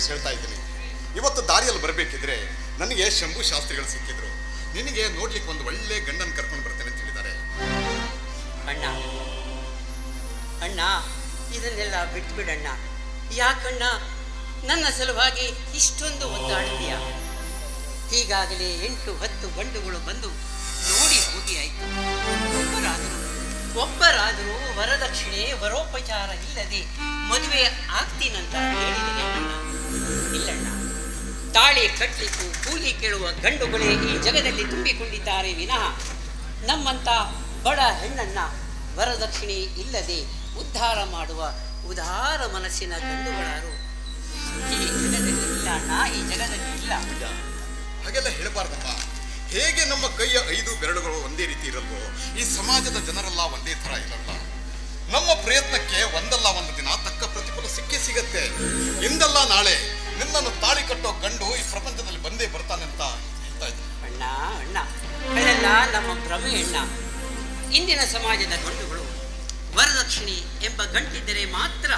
News ಹೇಳ್ತಾ ಇದ್ದೀನಿ. ಇವತ್ತು ದಾರಿಯಲ್ಲಿ ಬರಬೇಕಿದ್ರೆ ನನಗೆ ಶಂಭು ಶಾಸ್ತ್ರಿಗಳು ಸಿಕ್ಕಿದ್ರು. ನಿನಗೆ ನೋಡ್ಲಿಕ್ಕೆ ಒಂದು ಒಳ್ಳೆ ಗಂಡನ ಕರ್ಕೊಂಡು ಬರ್ತೇನೆ ಅಂತ ಹೇಳಿದ್ದಾರೆ. ಅಣ್ಣ ಅಣ್ಣ, ಇದನ್ನೆಲ್ಲ ಬಿಟ್ಬಿಡಣ್ಣ ಯಾಕಣ್ಣ? ನನ್ನ ಸಲುವಾಗಿ ಇಷ್ಟೊಂದು ಒದ್ದಾಡ್ತೀಯ ಈಗಾಗಲೇ ಎಂಟು ಹತ್ತು ಗಂಡುಗಳು ಬಂದು ನೋಡಿ ಹೋಗಿ ಆಯ್ತು. ಒಬ್ಬರಾದರೂ ಒಬ್ಬರಾದರೂ ವರದಕ್ಷಿಣೆ, ವರೋಪಚಾರ ಇಲ್ಲದೆ ಮದುವೆ ಆಗ್ತೀನಂತ ಹೇಳಿದರೆ ಅಣ್ಣ. ಇಲ್ಲಣ್ಣ. ತಾಳಿ ಕಟ್ಟಲಿಕ್ಕು ಕೂಲಿ ಕೇಳುವ ಗಂಡುಗಳೇ ಈ ಜಗದಲ್ಲಿ ತುಂಬಿಕೊಂಡಿದ್ದಾರೆ ವಿನಃ. ನಮ್ಮಂಥ ಬಡ ಹೆಣ್ಣನ್ನ ವರದಕ್ಷಿಣೆ ಇಲ್ಲದೆ ಉದ್ಧಾರ ಮಾಡುವ ಉದಾರ ಮನಸ್ಸಿನ ಗಂಡುಗಳಾರು ಈ ಜಗದಲ್ಲಿ ಇಲ್ಲ ಅಣ್ಣ ಈ ಜಗದಲ್ಲಿ ಇಲ್ಲ. ಹಾಗೆಲ್ಲ ಹೇಳಬಾರ್ದಪ್ಪ. ಹೇಗೆ ನಮ್ಮ ಕೈಯ ಐದು ಬೆರಳುಗಳು ಒಂದೇ ರೀತಿ ಇರಲ್ವೋ, ಈ ಸಮಾಜದ ಜನರೆಲ್ಲ ಒಂದೇ ಥರ ಇರಲ್ಲ. ನಮ್ಮ ಪ್ರಯತ್ನಕ್ಕೆ ಒಂದಲ್ಲ ಒಂದು ದಿನ ತಕ್ಕ ಪ್ರತಿಫಲ ಸಿಕ್ಕೇ ಸಿಗತ್ತೆ. ಇಂದಲ್ಲ ನಾಳೆ ನಿನ್ನನ್ನು ತಾಳಿ ಕಟ್ಟೋ ಗಂಡು ಈ ಪ್ರಪಂಚದಲ್ಲಿ ಬಂದೇ ಬರ್ತಾನೆ ಅಂತ ಹೇಳ್ತಾ ಇದ್ದೆ ಅಣ್ಣ ಅಣ್ಣ ಅದೆಲ್ಲ ನಮ್ಮ ಭ್ರಮೆ ಅಣ್ಣ. ಇಂದಿನ ಸಮಾಜದ ಗಂಡುಗಳು ವರದಕ್ಷಿಣಿ ಎಂಬ ಗಂಟಿದ್ದರೆ ಮಾತ್ರ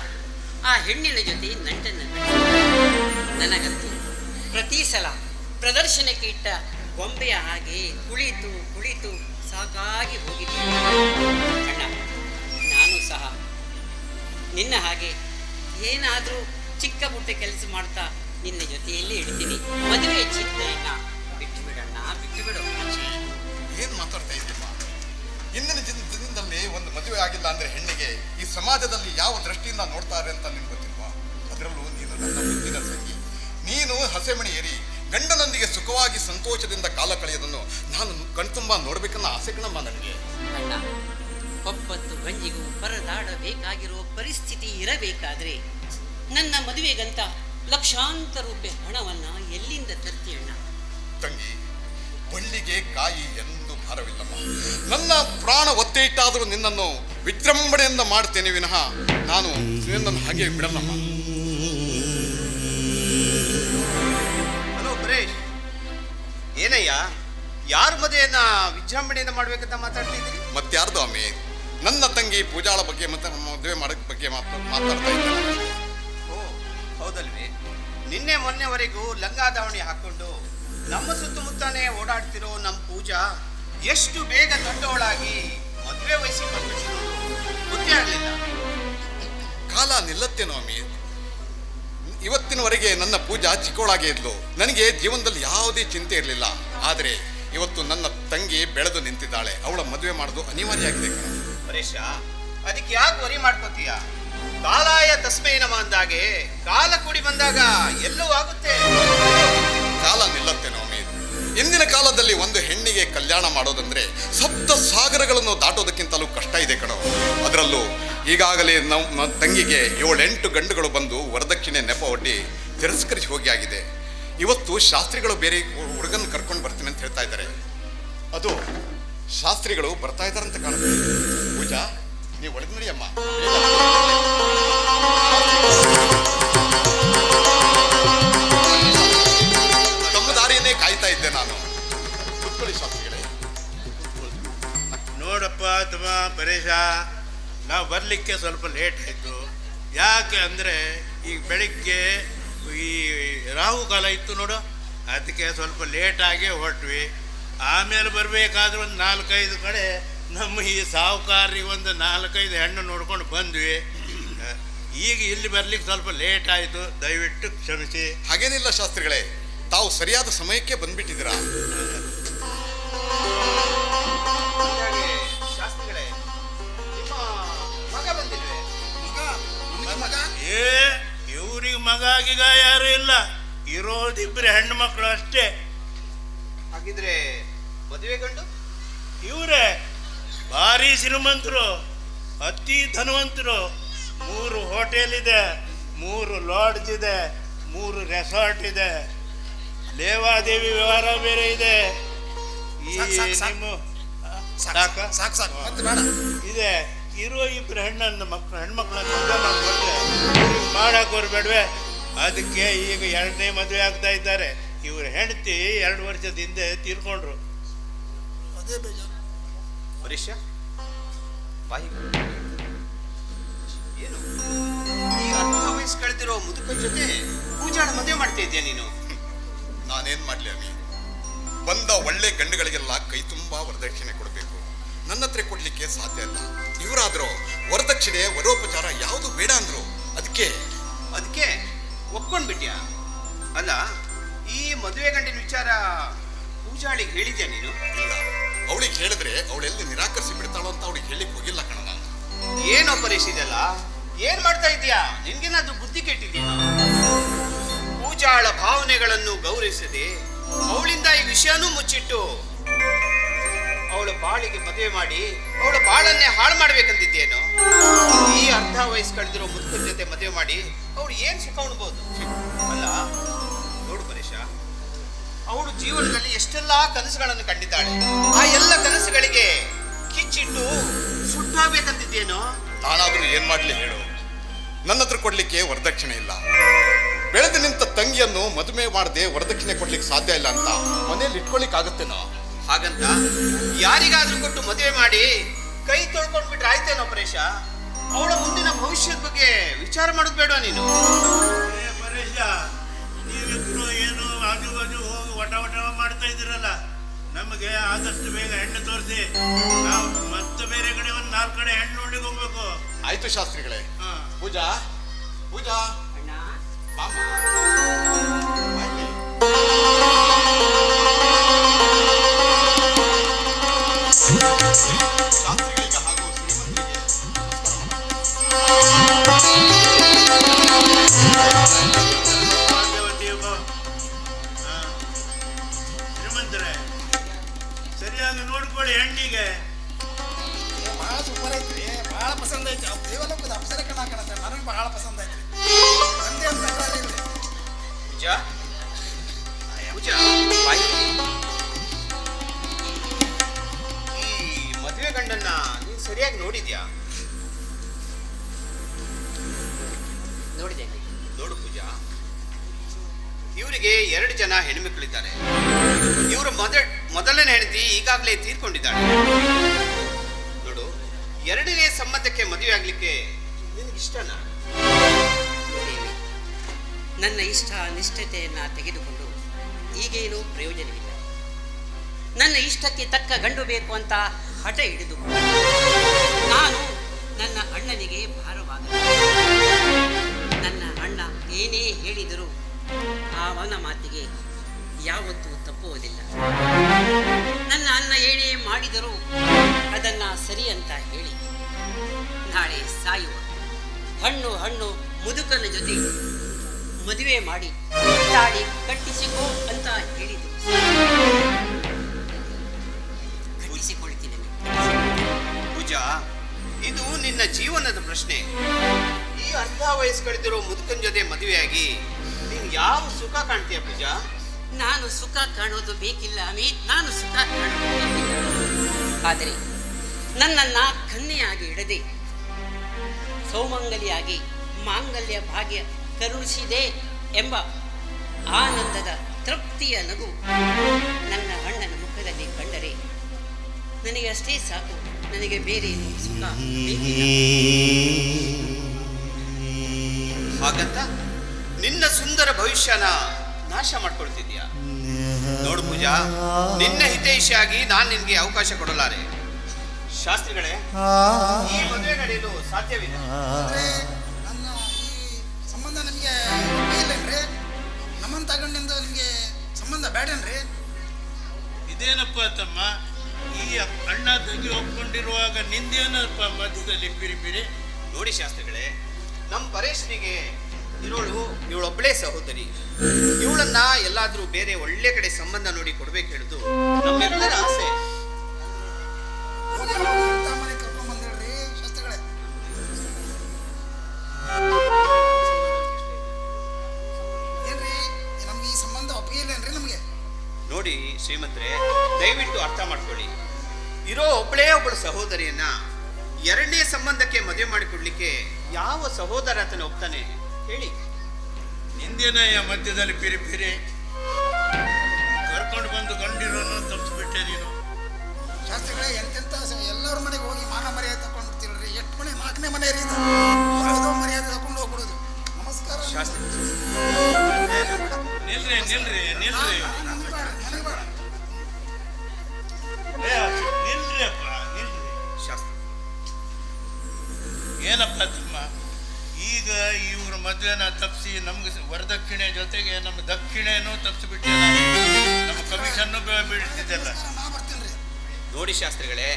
ಆ ಹೆಣ್ಣಿನ ಜೊತೆ ನಂಟನ್ನು. ನನಗಂತೂ ಪ್ರತಿ ಸಲ ಪ್ರದರ್ಶನಕ್ಕೆ ಇಟ್ಟ ಗೊಂಬೆಯ ಹಾಗೆ ಕುಳಿತು ಕುಳಿತು ಸಾಕಾಗಿ ಹೋಗಿದ್ದೆ. ಅಣ್ಣ, ನಾನು ಸಹ ನಿನ್ನ ಹಾಗೆ ಏನಾದರೂ ಚಿಕ್ಕ ಪುಟ್ಟ ಕೆಲಸ ಮಾಡ್ತಾ ನಿನ್ನ ಜೊತೆಯಲ್ಲಿ ಇಡ್ತೀನಿ ಮದುವೆ ಚಿಂತೆಯನ್ನ ಬಿಟ್ಟು ಬಿಡೋಣ ಬಿಟ್ಟು ಬಿಡು ಏನ್ ಮಾತಾಡ್ತಾ ಇದ್ದೀಮ್ಮ ಇಂದಿನ ದಿನ- ದಿನದಲ್ಲಿ ಒಂದು ಮದುವೆ ಆಗಿಲ್ಲ ಅಂದ್ರೆ ಹೆಣ್ಣಿಗೆ ಈ ಸಮಾಜದಲ್ಲಿ ಯಾವ ದೃಷ್ಟಿಯಿಂದ ನೋಡ್ತಾರೆ ಅಂತ ನಿಮ್ಗೆ ಗೊತ್ತಿಲ್ವಾ? ಅದರಲ್ಲೂ ನೀನು ನನ್ನ ಸಂಗಿ ನೀನು ಹಸೆಮಣಿ ಏರಿ ಗಂಡನೊಂದಿಗೆ ಸುಖವಾಗಿ ಸಂತೋಷದಿಂದ ಕಾಲ ಕಳೆಯೋದನ್ನು ನಾನು ಕಣ್ತುಂಬ ನೋಡ್ಬೇಕನ್ನ ಆಸೆ ಕಣಮ್ಮ ನನಗೆ. ಅಣ್ಣ ಒಪ್ಪತ್ತು ಗಂಜಿಗೂ ಪರದಾಡಬೇಕಾಗಿರುವ ಪರಿಸ್ಥಿತಿ ಇರಬೇಕಾದ್ರೆ ಮದುವೆಗಂತ ಲಕ್ಷಾಂತರ ರೂಪಾಯಿ ಹಣವನ್ನ ಎಲ್ಲಿಂದ ತರ್ತಿ ಅಣ್ಣ? ತಂಗಿ ಬಳ್ಳಿಗೆ ಕಾಯಿ ಎಂದು ಭಾರವಿಲ್ಲಮ್ಮ. ನನ್ನ ಪ್ರಾಣ ಒತ್ತೆ ಇಟ್ಟಾದರೂ ನಿನ್ನನ್ನು ವಿಜೃಂಭಣೆಯಿಂದ ಮಾಡ್ತೇನೆ ವಿನಃ ನಾನು ನಿನ್ನನ್ನು ಹಾಗೆ ಬಿಡಲ್ಲಮ್ಮ. ಹಲೋ ಪರೇಶ್ ಏನಯ್ಯ? ಯಾರ ಮದುವೆಯನ್ನ ವಿಜೃಂಭಣೆಯಿಂದ ಮಾಡ್ಬೇಕಂತ ಮಾತಾಡ್ತಿದ್ದೀರಿ ಮತ್ತಾರ್ದು ಅಮ್ಮಿ ನನ್ನ ತಂಗಿ ಪೂಜಾಳ ಬಗ್ಗೆ ಮತ್ತೆ ಮದುವೆ ಮಾಡೋದ್ ಬಗ್ಗೆ ಮಾತಾ ಮಾತಾಡ್ತಾ ಮೊನ್ನೆವರೆಗೂ ಲಂಗ ದಾವಣಿ ಹಾಕೊಂಡು ನಮ್ಮ ಸುತ್ತಮುತ್ತನೇ ಓಡಾಡ್ತಿರೋ ನಮ್ಮ ಪೂಜಾ ಎಷ್ಟು ಬೇಗ ದೊಡ್ಡವಳಾಗಿ ಮದುವೆ ವಯಸ್ಸಿಗೆ ಬಂದ್ಬಿಟ್ಟು ಗೊತ್ತೇ ಆಗಲಿಲ್ಲ. ಕಾಲ ನಿಲ್ಲತ್ತೇನೋ ಅಮ್ಮಿ ಇವತ್ತಿನವರೆಗೆ ನನ್ನ ಪೂಜಾ ಚಿಕ್ಕವಳಾಗೇ ಇದ್ಲು. ನನಗೆ ಜೀವನದಲ್ಲಿ ಯಾವುದೇ ಚಿಂತೆ ಇರಲಿಲ್ಲ. ಆದರೆ ಇವತ್ತು ನನ್ನ ತಂಗಿ ಬೆಳೆದು ನಿಂತಿದ್ದಾಳೆ. ಅವಳ ಮದುವೆ ಮಾಡೋದು ಅನಿವಾರ್ಯ ಆಗಿದೆ ಪರೇಶ ಅದಕ್ಕೆ ಯಾಕೆ ವರಿ ಮಾಡ್ಕೋತೀಯ? ಕಾಲಾಯ ತಸ್ಮೇ ನಮ ಅಂದಾಗೆ ಕಾಲ ಕೂಡಿ ಬಂದಾಗ ಎಲ್ಲೂ ಆಗುತ್ತೆ. ಕಾಲ ನಿಲ್ಲತ್ತೆ ನವಮಿ. ಇಂದಿನ ಕಾಲದಲ್ಲಿ ಒಂದು ಹೆಣ್ಣಿಗೆ ಕಲ್ಯಾಣ ಮಾಡೋದಂದ್ರೆ ಸಪ್ತ ಸಾಗರಗಳನ್ನು ದಾಟೋದಕ್ಕಿಂತಲೂ ಕಷ್ಟ ಇದೆ ಕಣೋ. ಅದರಲ್ಲೂ ಈಗಾಗಲೇ ನಮ್ಮ ತಂಗಿಗೆ ಏಳೆಂಟು ಗಂಡುಗಳು ಬಂದು ವರದಕ್ಷಿಣೆ ನೆಪ ಒಡ್ಡಿ ತಿರಸ್ಕರಿಸಿ ಹೋಗಿ ಆಗಿದೆ. ಇವತ್ತು ಶಾಸ್ತ್ರಿಗಳು ಬೇರೆ ಹುಡುಗನ ಕರ್ಕೊಂಡು ಬರ್ತೀನಿ ಅಂತ ಹೇಳ್ತಾ ಇದ್ದಾರೆ. ಅದು ಶಾಸ್ತ್ರಿಗಳು ಬರ್ತಾ ಅಂತ ಕಾಣುತ್ತೆ. ಪೂಜಾ ನೀವು ಒಳಗೆ ನಡಿಯಮ್ಮ ತಮ್ಮ ದಾರಿಯನ್ನೇ ಕಾಯ್ತಾ ಇದ್ದೆ ನಾನು. ನೋಡಪ್ಪ ತಮ್ಮ ಪರೇಶ, ನಾವು ಬರಲಿಕ್ಕೆ ಸ್ವಲ್ಪ ಲೇಟ್ ಆಯಿತು. ಯಾಕೆ ಅಂದರೆ ಈಗ ಬೆಳಿಗ್ಗೆ ಈ ರಾಹುಕಾಲ ಇತ್ತು ನೋಡು, ಅದಕ್ಕೆ ಸ್ವಲ್ಪ ಲೇಟಾಗೇ ಹೊರಟ್ವಿ. ಆಮೇಲೆ ಬರಬೇಕಾದ್ರೂ ಒಂದು ನಾಲ್ಕೈದು ಕಡೆ ನಮ್ಮ ಈ ಸಾಹುಕಾರಿಗೆ ಒಂದು ನಾಲ್ಕೈದು ಹೆಣ್ಣು ನೋಡ್ಕೊಂಡು ಬಂದ್ವಿ. ಈಗ ಇಲ್ಲಿ ಬರ್ಲಿಕ್ಕೆ ಸ್ವಲ್ಪ ಲೇಟ್ ಆಯಿತು. ದಯವಿಟ್ಟು ಕ್ಷಮಿಸಿ. ಹಾಗೇನಿಲ್ಲ ಶಾಸ್ತ್ರಿಗಳೇ ತಾವು ಸರಿಯಾದ ಸಮಯಕ್ಕೆ ಬಂದ್ಬಿಟ್ಟಿದ್ದೀರಾ? ಹೀಗಾಗಿ ಶಾಸ್ತ್ರಿಗಳೇ ನಿಮ್ಮ ಮಗ ಬಂದಿಲ್ವೇ? ಏ ಇವ್ರಿಗೆ ಮಗ ಆಗಿಗ ಯಾರು ಇಲ್ಲ. ಇರೋದಿಬ್ರು ಹೆಣ್ಣು ಮಕ್ಕಳು ಅಷ್ಟೇ. ಹಾಗಿದ್ರೆ ಮದುವೆ ಗಂಡು ಇವರೇ. ಭಾರಿ ಶ್ರೀಮಂತರು ಅತಿ ಧನವಂತರು. ಮೂರು ಹೋಟೆಲ್ ಇದೆ ಮೂರು ಲಾಡ್ಜ್ ಇದೆ ಮೂರು ರೆಸಾರ್ಟ್ ಇದೆ. ಲೇವಾದೇವಿ ವ್ಯವಹಾರ ಬೇರೆ ಇದೆ. ಈ ಸಾಕ್, ಸಾಕ್, ಸಾಕ್. ನಿಮ್ಮ ಸಾಕ್, ಸಾಕ ಸಾಕ್? ಸಾಕ್ ಇದೆ. ಇರೋ ಇಬ್ಬರು ಹೆಣ್ಣನ್ನು ಮಕ್ಕಳು ಹೆಣ್ಮಕ್ಳನ್ನ ಮದುವೆ ಮಾಡ್ಕೊಂಡ್ರೆ ಬರ್ಬೇಡ್ವೆ ಅದಕ್ಕೆ ಈಗ ಎರಡನೇ ಮದುವೆ ಆಗ್ತಾ ಇದ್ದಾರೆ. ಇವ್ರ ಹೆಂಡತಿ ಎರಡು ವರ್ಷದ ಹಿಂದೆ ತೀರ್ಕೊಂಡ್ರು. ಅದೇ ಬೇಜಾರು. ಪರೀಕ್ಷ? ಬಾಯಿ ಕಳೆದಿರೋ ಮುದುಕನ ಜೊತೆ ಪೂಜಾಣ ಮದುವೆ ಮಾಡ್ತಾ ಇದೆಯಾ ನೀನು? ನಾನೇನ್ ಮಾಡ್ಲಿ ಅಮಿ? ಬಂದ ಒಳ್ಳೆ ಗಂಡುಗಳಿಗೆಲ್ಲ ಕೈ ತುಂಬಾ ವರದಕ್ಷಿಣೆ ಕೊಡಬೇಕು. ನನ್ನ ಹತ್ರ ಕೊಡ್ಲಿಕ್ಕೆ ಸಾಧ್ಯ ಇಲ್ಲ. ಇವರಾದ್ರೂ ವರದಕ್ಷಿಣೆ ವರೋಪಚಾರ ಯಾವುದು ಬೇಡ ಅಂದ್ರು. ಅದಕ್ಕೆ ಅದಕ್ಕೆ ಒಪ್ಕೊಂಡ್ಬಿಟ್ಯಾ? ಅಲ್ಲ ಈ ಮದುವೆ ಗಂಡಿನ ವಿಚಾರ ಪೂಜಾಳಿಗೆ ಹೇಳಿದ್ಯಾ ನೀನು? ಇಲ್ಲ. ಅವಳಿಗೆ ಹೇಳಿದ್ರೆ ಅವಳೆಲ್ಲಿ ನಿರಾಕರಿಸಿ ಬಿಡ್ತಾಳೋ ಅಂತ ಅವಳಿಗೆ ಹೇಳಿಕ್ ಹೋಗಿಲ್ಲ ಕಣ ನಾನು ಏನೋ ಇದೆಲ್ಲ? ಏನ್ ಮಾಡ್ತಾ ಇದೀಯಾ ನಿನ್ಗೇನಾದ್ರೂ ಬುದ್ಧಿ ಕೆಟ್ಟಿದ್ಯಾ ಪೂಜಾಳ ಭಾವನೆಗಳನ್ನು ಗೌರವಿಸದೆ ಅವಳಿಂದ ಈ ವಿಷಯನೂ ಮುಚ್ಚಿಟ್ಟು ಅವಳ ಬಾಳಿಗೆ ಮದುವೆ ಮಾಡಿ ಅವಳ ಬಾಳನ್ನೇ ಹಾಳು ಮಾಡ್ಬೇಕಂದಿದ್ದೇನು? ಈ ಅರ್ಧ ವಯಸ್ಸು ಕಳೆದಿರೋ ಮುದುಕನ ಜೊತೆ ಮದುವೆ ಮಾಡಿ ಅವಳು ಏನ್ ಸುಖ ಅಲ್ಲ ಅವಳು ಜೀವನದಲ್ಲಿ ಎಷ್ಟೆಲ್ಲಾ ಕನಸುಗಳನ್ನು ಕಂಡಿದ್ದಾಳೆ. ಆ ಎಲ್ಲ ಕನಸುಗಳಿಗೆ ಕಿಚ್ಚಿಟ್ಟು ಸುಟ್ಟಾಗಬೇಕಂತಿದ್ದೇನೋ ನಾನಾದ್ರೂ ಏನ್ ಮಾಡ್ಲಿ ಹೇಳು. ನನ್ನ ಹತ್ರ ಕೊಡ್ಲಿಕ್ಕೆ ವರದಕ್ಷಿಣೆ ಇಲ್ಲ. ಬೆಳೆದು ನಿಂತ ತಂಗಿಯನ್ನು ಮದುವೆ ಮಾಡದೆ ವರದಕ್ಷಿಣೆ ಕೊಡ್ಲಿಕ್ಕೆ ಸಾಧ್ಯ ಇಲ್ಲ ಅಂತ ಮನೇಲಿ ಇಟ್ಕೊಳ್ಲಿಕ್ಕೆ ಆಗುತ್ತೇನೋ ಹಾಗಂತ ಯಾರಿಗಾದ್ರೂ ಕೊಟ್ಟು ಮದುವೆ ಮಾಡಿ ಕೈ ತೊಳ್ಕೊಂಡ್ಬಿಟ್ರೆ ಆಯ್ತೇನೋ ಪರೇಶ? ಅವಳ ಮುಂದಿನ ಭವಿಷ್ಯದ ಬಗ್ಗೆ ವಿಚಾರ ಮಾಡೋದು ಬೇಡ ನೀನು? ಏ ಪರೇಶ ನೀವಿಬ್ರು ಏನು ಆಜು ಬಾಜು ವಟ ವಟ ಮಾಡ್ತಾ ಇದ್ದೀರಲ್ಲ ನಮಗೆ ಆದಷ್ಟು ಬೇಗ ಹೆಣ್ಣು ತೋರಿಸಿ ನಾವು ಮತ್ತೆ ಬೇರೆ ಕಡೆ ಒಂದು ನಾಲ್ಕು ಕಡೆ ಹೆಣ್ಣು ನೋಡ್ಲಿಕ್ಕೆ ಹೋಗ್ಬೇಕು. ಆಯ್ತು ಶಾಸ್ತ್ರಿಗಳೇ. ಹಾ. ಪೂಜಾ ಪೂಜಾ. ಅಣ್ಣ. ಬಾಮ್ಮ. ಬಾಯ್ಲಿ. ಪೂಜಾ. ಈ ಮದುವೆ ಗಂಡನ್ನ ನೀನ್ ಸರಿಯಾಗಿ ನೋಡಿದ್ಯಾ? ನೋಡಿದ್ದೇನೆ ನೋಡು ಪೂಜಾ ಇವರಿಗೆ ಎರಡು ಜನ ಹೆಣ್ಮಕ್ಳಿದ್ದಾರೆ. ಇವರು ಮೊದ ಮೊದಲನೇ ಹೆಂಡತಿ ಈಗಾಗಲೇ ತೀರ್ಕೊಂಡಿದ್ದಾಳೆ. ನೋಡು ಎರಡನೇ ಸಂಬಂಧಕ್ಕೆ ಮದುವೆ ಆಗ್ಲಿಕ್ಕೆ ನಿನಗೆ ಇಷ್ಟನಾ? ನೋಡಿ ನನ್ನ ಇಷ್ಟ ನಿಷ್ಠತೆಯನ್ನು ತೆಗೆದುಕೊಂಡು ಈಗೇನೂ ಪ್ರಯೋಜನವಿಲ್ಲ. ನನ್ನ ಇಷ್ಟಕ್ಕೆ ತಕ್ಕ ಗಂಡು ಬೇಕು ಅಂತ ಹಠ ಹಿಡಿದು ನಾನು ನನ್ನ ಅಣ್ಣನಿಗೆ ಭಾರವಾದ ನನ್ನ ಅಣ್ಣ ಏನೇ ಹೇಳಿದರೂ ಅವನ ಮಾತಿಗೆ ಯಾವತ್ತೂ ತಪ್ಪುವುದಿಲ್ಲ. ನನ್ನ ಅಣ್ಣ ಏನೇ ಮಾಡಿದರೂ ಅದನ್ನ ಸರಿ ಅಂತ ಹೇಳಿ. ನಾಳೆ ಸಾಯುವ. ಹಣ್ಣು ಹಣ್ಣು ಮುದುಕನ ಜೊತೆ ಮದುವೆ ಮಾಡಿ ತಾಳಿ ಕಟ್ಟಿಸಿಕೋ ಅಂತ ಹೇಳಿದ್ರು. ಕಟ್ಟಿಸಿಕೊಳ್ತೀನಿ ಪೂಜಾ ಇದು ನಿನ್ನ ಜೀವನದ ಪ್ರಶ್ನೆ. ಈ ಅರ್ಧ ವಯಸ್ಸು ಕಳೆದಿರೋ ಮುದುಕನ ಜೊತೆ ಮದುವೆಯಾಗಿ ನೀನು ಯಾವ ಸುಖ ಕಾಣ್ತೀಯ ಪೂಜಾ? ನಾನು ಸುಖ ಕಾಣೋದು ಬೇಕಿಲ್ಲ ಅಮಿತ್ ನಾನು ಸುಖ ಕಾಣೋದು ಬೇಕಿಲ್ಲ. ಆದರೆ ನನ್ನನ್ನ ಕನ್ಯೆಯಾಗಿ ಇಡದೆ ಸೌಮಂಗಲಿಯಾಗಿ ಮಾಂಗಲ್ಯ ಭಾಗ್ಯ ಕರುಣಿಸಿದೆ ಎಂಬ ಆನಂದದ ತೃಪ್ತಿಯ ನಗು. ನನ್ನ ಅಣ್ಣನ ಮುಖದಲ್ಲಿ ಕಂಡರೆ ನನಗೆ ಅಷ್ಟೇ ಸಾಕು ನನಗೆ ಬೇರೆ ಸುಖ ಹಾಗಂತ ನಿನ್ನ ಸುಂದರ ಭವಿಷ್ಯನ ನಾಶ ಮಾಡ್ಕೊಳ್ತಿದ್ಯಾ ನೋಡು ಪೂಜಾ ನಿನ್ನ ಹಿತೈಷಿಯಾಗಿ ನಾನು ನಿನಗೆ ಅವಕಾಶ ಕೊಡಲಾರೆ. ಶಾಸ್ತ್ರಿಗಳೇ ಈ ಮದುವೆ ನಡೆಯಲು ಸಾಧ್ಯವಿದೆ ಅಂದ್ರೆ ನನ್ನ ಈ ಸಂಬಂಧ ನಮಗೆ ನಮ್ಮಂತ ಗಂಡಿಂದ ನಿಮಗೆ ಸಂಬಂಧ ಬೇಡನ್ರಿ ಇದೇನಪ್ಪ ತಮ್ಮ ಈ ಅಣ್ಣ ತಂಗಿ ಒಪ್ಕೊಂಡಿರುವಾಗ ನಿಂದೇನಪ್ಪ ಮಧ್ಯದಲ್ಲಿ ಪಿರಿ ಪಿರಿ? ನೋಡಿ ಶಾಸ್ತ್ರಿಗಳೇ ನಮ್ಮ ಪರೇಶನಿಗೆ ಇರೋಳು ಇವಳೊಬ್ಬಳೇ ಸಹೋದರಿ. ಇವಳನ್ನ ಎಲ್ಲಾದರೂ ಬೇರೆ ಒಳ್ಳೆ ಕಡೆ ಸಂಬಂಧ ನೋಡಿ ಕೊಡ್ಬೇಕು ಹೇಳುದು ಸಹೋದರಿಯನ್ನ ಎರಡನೇ ಸಂಬಂಧಕ್ಕೆ ಮದುವೆ ಮಾಡಿಕೊಡ್ಲಿಕ್ಕೆ ಯಾವ ಸಹೋದರ ಆತನ ಒಪ್ತಾನೆ? ಹೇಳಿ. ಹಿಂದಿನ ಮಧ್ಯದಲ್ಲಿ ಪಿರಿ ಪಿರಿ. ಕರ್ಕೊಂಡು ಬಂದು ಗಂಡಿರೋನು ತಪ್ಪಿಸ್ಬಿಟ್ಟೆ ನೀನು. ಶಾಸ್ತ್ರಿಗಳೇ ಎಂತೆಂತ ಎಲ್ಲರ ಮನೆಗೆ ಹೋಗಿ ಮಾನ ಮರ್ಯಾದೆ ತಕೊಂಡು ತಿಳ್ರಿ ಎಷ್ಟು ಮನೆ? ನಾಲ್ಕನೇ ಮನೆ ರೀ ಮರ್ಯಾದೆ ತಕೊಂಡು ಹೋಗ್ಬಿಡುದು. ನಮಸ್ಕಾರ. ಶಾಸ್ತ್ರಿ. ನಿಲ್ರಿ ನಿಲ್ರಿ ನಿಲ್ರಿ. ಏನಪ್ಪ ಧರ್ಮ? ಈಗ ಇವ್ರ ಮದುವೆನ ತಪ್ಪಿಸಿ ನಮ್ಗೆ ವರದಕ್ಷಿಣೆ ಜೊತೆಗೆ ನಮ್ಮ ದಕ್ಷಿಣೆನೂ ತಪ್ಪಿಸ್ಬಿಟ್ಟಿಲ್ಲ ನಮ್ಮ ಕಮಿಷನ್ನು ಬೀಳ್ತಿದ್ದಲ್ಲ. ನೋಡಿ ಶಾಸ್ತ್ರಿಗಳೇ,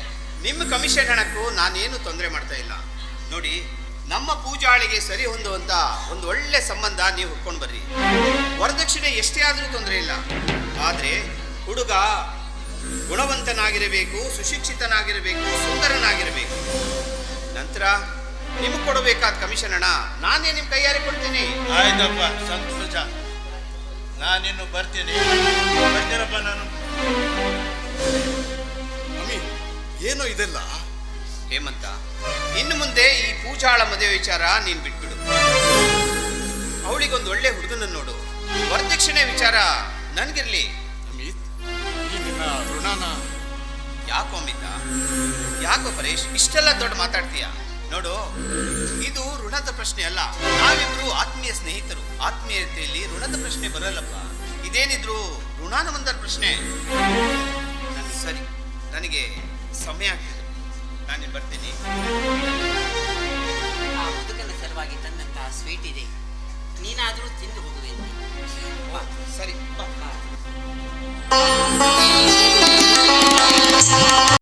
ನಿಮ್ಮ ಕಮಿಷನ್ ಹಣಕ್ಕೂ ನಾನೇನು ತೊಂದರೆ ಮಾಡ್ತಾ ಇಲ್ಲ. ನೋಡಿ, ನಮ್ಮ ಪೂಜಾಳಿಗೆ ಸರಿ ಹೊಂದುವಂತ ಒಂದು ಒಳ್ಳೆ ಸಂಬಂಧ ನೀವು ಹುಡ್ಕೊಂಡು ಬರ್ರಿ. ವರದಕ್ಷಿಣೆ ಎಷ್ಟೇ ಆದರೂ ತೊಂದರೆ ಇಲ್ಲ. ಆದರೆ ಹುಡುಗ ಗುಣವಂತನಾಗಿರಬೇಕು, ಸುಶಿಕ್ಷಿತನಾಗಿರಬೇಕು, ಸುಂದರನಾಗಿರಬೇಕು. ನಂತರ ನಿಮಗೆ ಕೊಡಬೇಕಾದ ಕಮಿಷನ್ ಅಣ್ಣ. ನಾನೇ ನಿಮ್ಮ ಕೈಯಾರಿ ಕೊಡ್ತೀನಿ. ಆಯ್ತಪ್ಪ ಸಂತೋಷ. ನಾನಿನ್ನು ಬರ್ತೀನಿ. ಬರ್ತೀನಪ್ಪ ನಾನು. ಅಮಿ ಏನೋ ಇದೆಲ್ಲ? ಹೇಮಂತ ಇನ್ನು ಮುಂದೆ ಈ ಪೂಜಾಳ ಮದುವೆ ವಿಚಾರ ನೀನ್ ಬಿಟ್ಬಿಡು. ಅವಳಿಗೊಂದು ಒಳ್ಳೆ ಹುಡುಗನ ನೋಡು. ವರದಕ್ಷಿಣೆ ವಿಚಾರ ನನ್ಗಿರ್ಲಿ. ಅಮಿತ್ ಈ ನಿನ್ನ ಋಣನ ಯಾಕೋ ಅಮಿತ? ಯಾಕೋ ಪರೇಶ್ ಇಷ್ಟೆಲ್ಲ ದೊಡ್ಡ ಮಾತಾಡ್ತೀಯ? ನೋಡು ಇದು ಋಣದ ಪ್ರಶ್ನೆ ಅಲ್ಲ. ನಾವಿಬ್ರು ಆತ್ಮೀಯ ಸ್ನೇಹಿತರು. ಆತ್ಮೀಯತೆಯಲ್ಲಿ ಋಣದ ಪ್ರಶ್ನೆ ಬರಲ್ಲಪ್ಪ. ಇದೇನಿದ್ರು ಋಣಾನುಬಂಧದ ಪ್ರಶ್ನೆ? ನನ್- ಸರಿ. ನನಗೆ ಸಮಯ ಆಗ್ತಿದೆ. ನಾನು ಬರ್ತೀನಿ. ಆ ಮುದುಕನ ಸಲುವಾಗಿ ತಂದಂತಹ ಸ್ವೀಟ್ ಇದೆ. ನೀನಾದರೂ ತಿಂದು ಹೋಗುವೆ ಸರಿ ಬಾ.